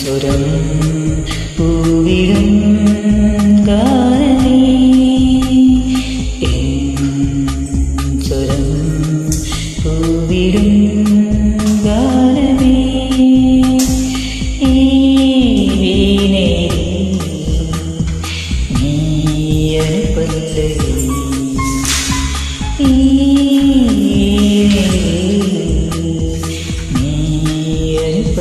സ്വരം പൂവിടും ഗാനമേ. സ്വരം പൂവിടും ഗാനമേ. ഈ വീണയിൽ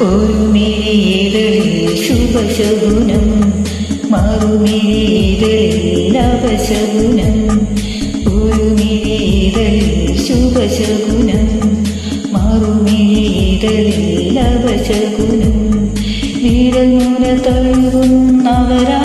ഒരു മിഴിയിടലിൽ ശുഭശകുനം മറുമിഴിയിടലിൽ അപശകുനം ഒരു മിഴിയിടലിൽ ശുഭശകുനം മറുമിഴിയിടലിൽ അപശകുനം വിരൽ മുന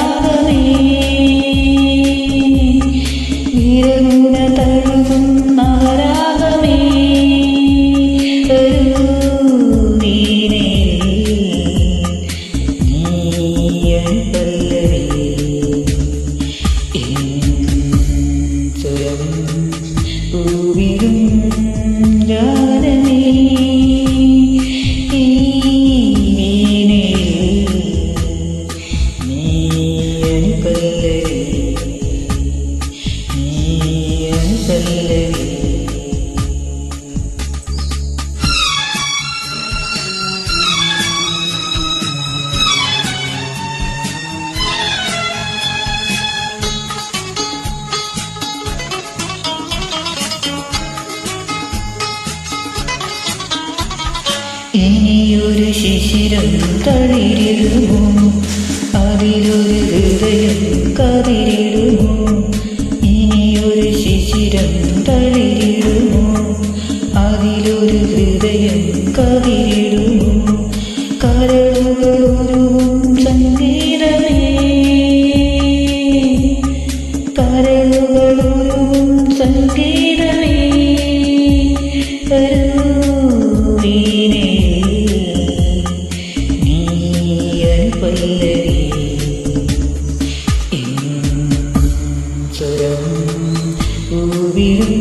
ഇനിയൊരു ശിശിരം തളിരിടുമോ You.